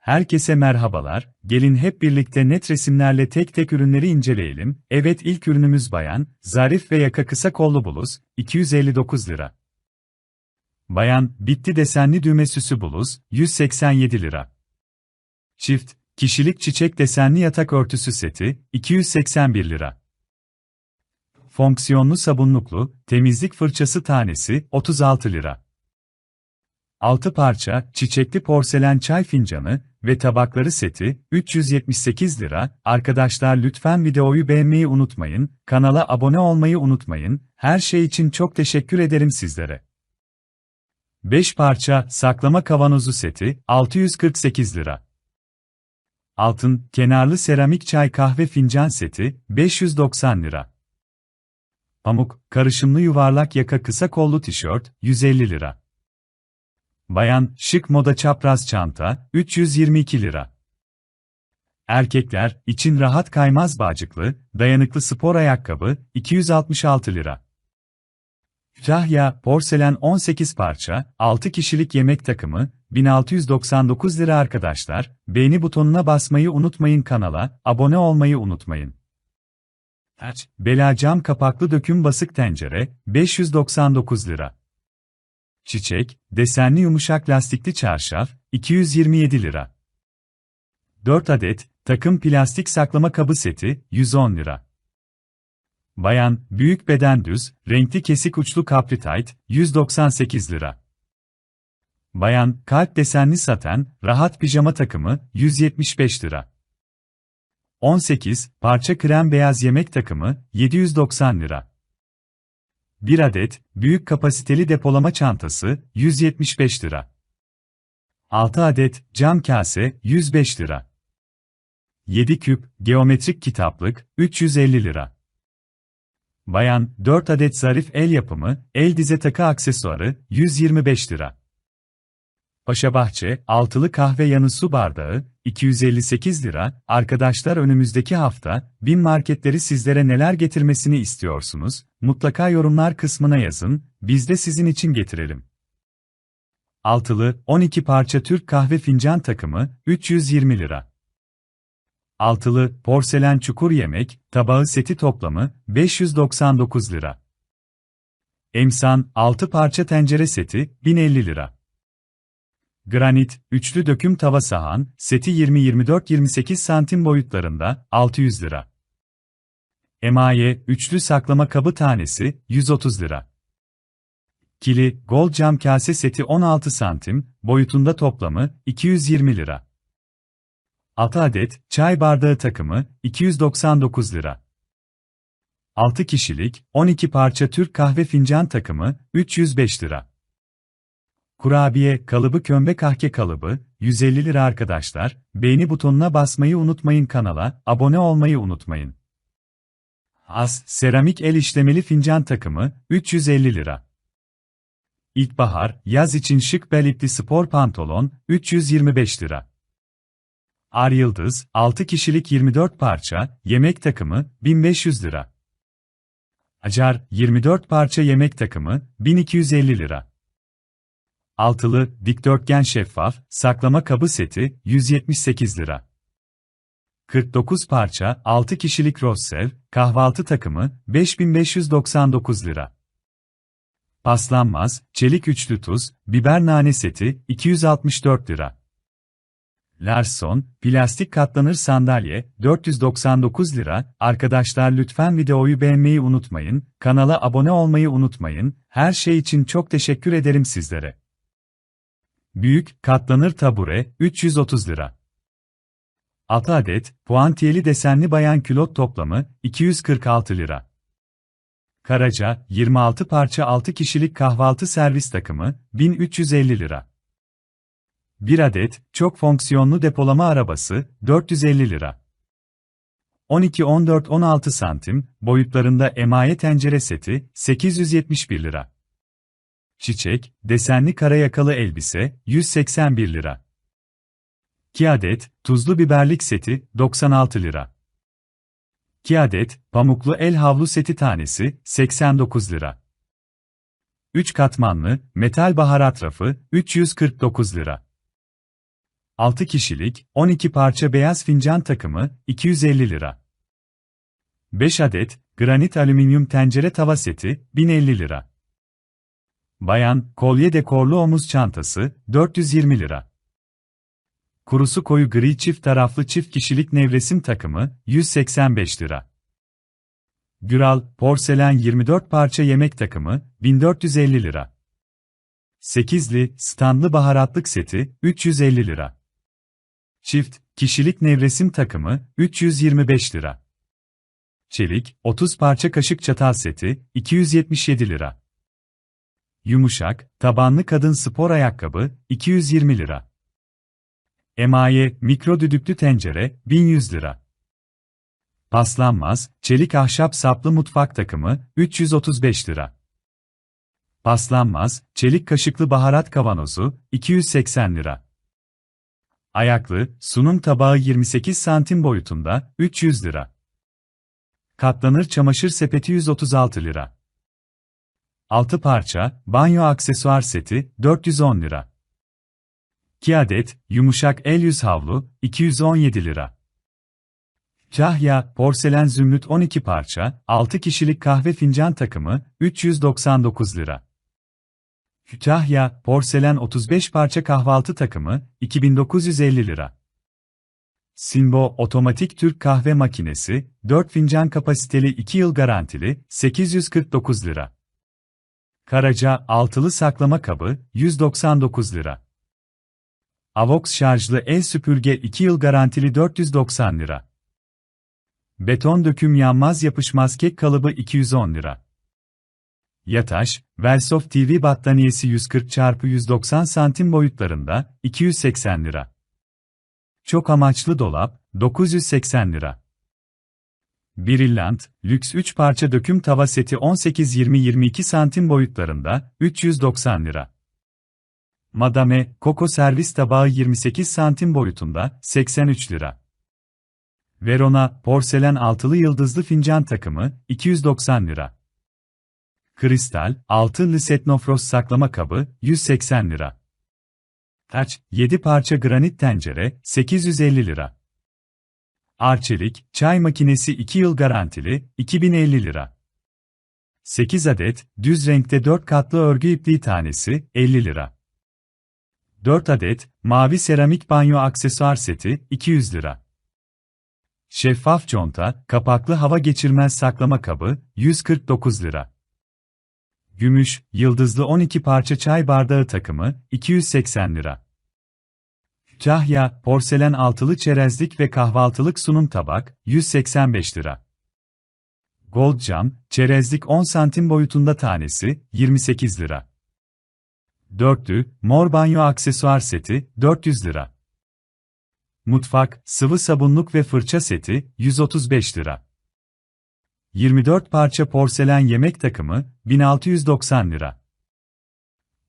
Herkese merhabalar, gelin hep birlikte net resimlerle tek tek ürünleri inceleyelim. Evet ilk ürünümüz bayan, zarif ve yaka kısa kollu bluz, 259 lira. Bayan, bitti desenli düğme süsü bluz, 187 lira. Çift, kişilik çiçek desenli yatak örtüsü seti, 281 lira. Fonksiyonlu sabunluklu, temizlik fırçası tanesi, 36 lira. 6 parça, çiçekli porselen çay fincanı ve tabakları seti, 378 lira. Arkadaşlar lütfen videoyu beğenmeyi unutmayın, kanala abone olmayı unutmayın, her şey için çok teşekkür ederim sizlere. 5 parça, saklama kavanozu seti, 648 lira. Altın, kenarlı seramik çay kahve fincan seti, 590 lira. Pamuk, karışımlı yuvarlak yaka kısa kollu tişört, 150 lira. Bayan, şık moda çapraz çanta, 322 lira. Erkekler, için rahat kaymaz bağcıklı, dayanıklı spor ayakkabı, 266 lira. Kütahya, porselen 18 parça, 6 kişilik yemek takımı, 1699 lira arkadaşlar, beğeni butonuna basmayı unutmayın kanala, abone olmayı unutmayın. Bela cam kapaklı döküm basık tencere, 599 lira. Çiçek, desenli yumuşak lastikli çarşaf, 227 lira. 4 adet, takım plastik saklama kabı seti, 110 lira. Bayan, büyük beden düz, renkli kesik uçlu kapri tayt, 198 lira. Bayan, kalp desenli saten, rahat pijama takımı, 175 lira. 18, parça krem beyaz yemek takımı, 790 lira. 1 adet, büyük kapasiteli depolama çantası, 175 lira. 6 adet, cam kase, 105 lira. 7 küp, geometrik kitaplık, 350 lira. Bayan, 4 adet zarif el yapımı, el dize takı aksesuarı, 125 lira. Paşabahçe, altılı kahve yanı su bardağı, 258 lira. Arkadaşlar önümüzdeki hafta, bin marketleri sizlere neler getirmesini istiyorsunuz? Mutlaka yorumlar kısmına yazın, biz de sizin için getirelim. Altılı, 12 parça Türk kahve fincan takımı, 320 lira. Altılı, porselen çukur yemek, tabağı seti toplamı, 599 lira. Emsan, 6 parça tencere seti, 1050 lira. Granit, üçlü döküm tava sahan, seti 20-24-28 santim boyutlarında, 600 lira. Emaye, üçlü saklama kabı tanesi, 130 lira. Kili, gold cam kase seti 16 santim, boyutunda toplamı, 220 lira. 6 adet, çay bardağı takımı, 299 lira. 6 kişilik, 12 parça Türk kahve fincan takımı, 305 lira. Kurabiye, kalıbı kömbe kahke kalıbı, 150 lira arkadaşlar, beğeni butonuna basmayı unutmayın kanala, abone olmayı unutmayın. As, seramik el işlemeli fincan takımı, 350 lira. İlkbahar, yaz için şık bel ipli spor pantolon, 325 lira. Ar Yıldız, 6 kişilik 24 parça, yemek takımı, 1500 lira. Acar, 24 parça yemek takımı, 1250 lira. Altılı, dikdörtgen şeffaf, saklama kabı seti, 178 lira. 49 parça, 6 kişilik Rossev, kahvaltı takımı, 5599 lira. Paslanmaz, çelik üçlü tuz, biber nane seti, 264 lira. Larson, plastik katlanır sandalye, 499 lira. Arkadaşlar lütfen videoyu beğenmeyi unutmayın, kanala abone olmayı unutmayın, her şey için çok teşekkür ederim sizlere. Büyük, katlanır tabure, 330 lira. 6 adet, puantiyeli desenli bayan külot toplamı, 246 lira. Karaca, 26 parça 6 kişilik kahvaltı servis takımı, 1350 lira. 1 adet, çok fonksiyonlu depolama arabası, 450 lira. 12-14-16 santim, boyutlarında emaye tencere seti, 871 lira. Çiçek, desenli kara yakalı elbise, 181 lira. 2 adet, tuzlu biberlik seti, 96 lira. 2 adet, pamuklu el havlu seti tanesi, 89 lira. 3 katmanlı, metal baharat rafı, 349 lira. 6 kişilik, 12 parça beyaz fincan takımı, 250 lira. 5 adet, granit alüminyum tencere tava seti, 1050 lira. Bayan, kolye dekorlu omuz çantası, 420 lira. Kurusu koyu gri çift taraflı çift kişilik nevresim takımı, 185 lira. Güral, porselen 24 parça yemek takımı, 1450 lira. 8'li, standlı baharatlık seti, 350 lira. Çift, kişilik nevresim takımı, 325 lira. Çelik, 30 parça kaşık çatal seti, 277 lira. Yumuşak, tabanlı kadın spor ayakkabı, 220 lira. Emaye, mikro düdüklü tencere, 1100 lira. Paslanmaz, çelik ahşap saplı mutfak takımı, 335 lira. Paslanmaz, çelik kaşıklı baharat kavanozu, 280 lira. Ayaklı, sunum tabağı 28 santim boyutunda, 300 lira. Katlanır çamaşır sepeti 136 lira. 6 parça, banyo aksesuar seti, 410 lira. 2 adet, yumuşak el yüz havlu, 217 lira. Kahya, porselen zümrüt 12 parça, 6 kişilik kahve fincan takımı, 399 lira. Kütahya, porselen 35 parça kahvaltı takımı, 2950 lira. Simbo, otomatik Türk kahve makinesi, 4 fincan kapasiteli 2 yıl garantili, 849 lira. Karaca, altılı saklama kabı, 199 lira. Avox şarjlı el süpürge 2 yıl garantili 490 lira. Beton döküm yanmaz yapışmaz kek kalıbı 210 lira. Yataş, Velsoft TV battaniyesi 140 x 190 santim boyutlarında, 280 lira. Çok amaçlı dolap, 980 lira. Brillant, lüks 3 parça döküm tava seti 18-20-22 santim boyutlarında, 390 lira. Madame, Coco servis tabağı 28 santim boyutunda, 83 lira. Verona, porselen altılı yıldızlı fincan takımı, 290 lira. Kristal, altın setnofros saklama kabı, 180 lira. Taç, 7 parça granit tencere, 850 lira. Arçelik, çay makinesi 2 yıl garantili, 2050 lira. 8 adet, düz renkte 4 katlı örgü ipliği tanesi, 50 lira. 4 adet, mavi seramik banyo aksesuar seti, 200 lira. Şeffaf conta, kapaklı hava geçirmez saklama kabı, 149 lira. Gümüş, yıldızlı 12 parça çay bardağı takımı, 280 lira. Cahya, porselen altılı çerezlik ve kahvaltılık sunum tabak, 185 lira. Gold cam, çerezlik 10 santim boyutunda tanesi, 28 lira. Dörtlü, mor banyo aksesuar seti, 400 lira. Mutfak, sıvı sabunluk ve fırça seti, 135 lira. 24 parça porselen yemek takımı, 1690 lira.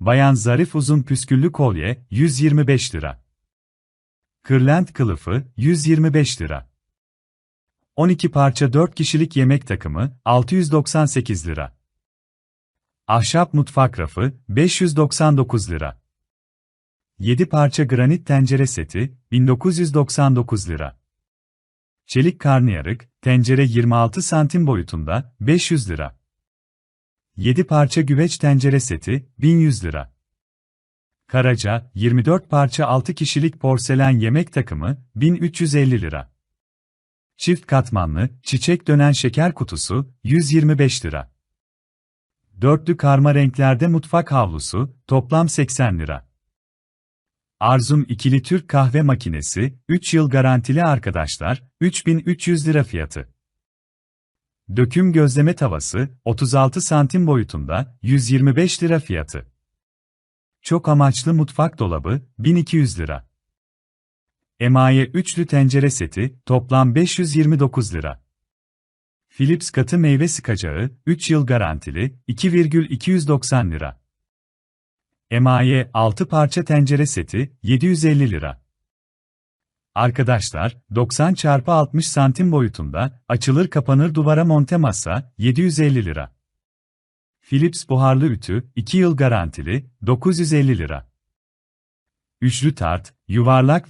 Bayan zarif uzun püsküllü kolye, 125 lira. Kırlent kılıfı, 125 lira. 12 parça 4 kişilik yemek takımı, 698 lira. Ahşap mutfak rafı, 599 lira. 7 parça granit tencere seti, 1999 lira. Çelik karnıyarık, tencere 26 santim boyutunda, 500 lira. 7 parça güveç tencere seti, 1100 lira. Karaca, 24 parça 6 kişilik porselen yemek takımı, 1350 lira. Çift katmanlı, çiçek dönen şeker kutusu, 125 lira. Dörtlü karma renklerde mutfak havlusu, toplam 80 lira. Arzum ikili Türk kahve makinesi, 3 yıl garantili arkadaşlar, 3300 lira fiyatı. Döküm gözleme tavası, 36 santim boyutunda, 125 lira fiyatı. Çok amaçlı mutfak dolabı, 1200 lira. Emaye üçlü tencere seti, toplam 529 lira. Philips katı meyve sıkacağı, 3 yıl garantili, 2,290 lira. Emaye 6 parça tencere seti, 750 lira. Arkadaşlar, 90 x 60 santim boyutunda, açılır kapanır duvara monte masa, 750 lira. Philips buharlı ütü, 2 yıl garantili, 950 lira. Üçlü tart, yuvarlak ve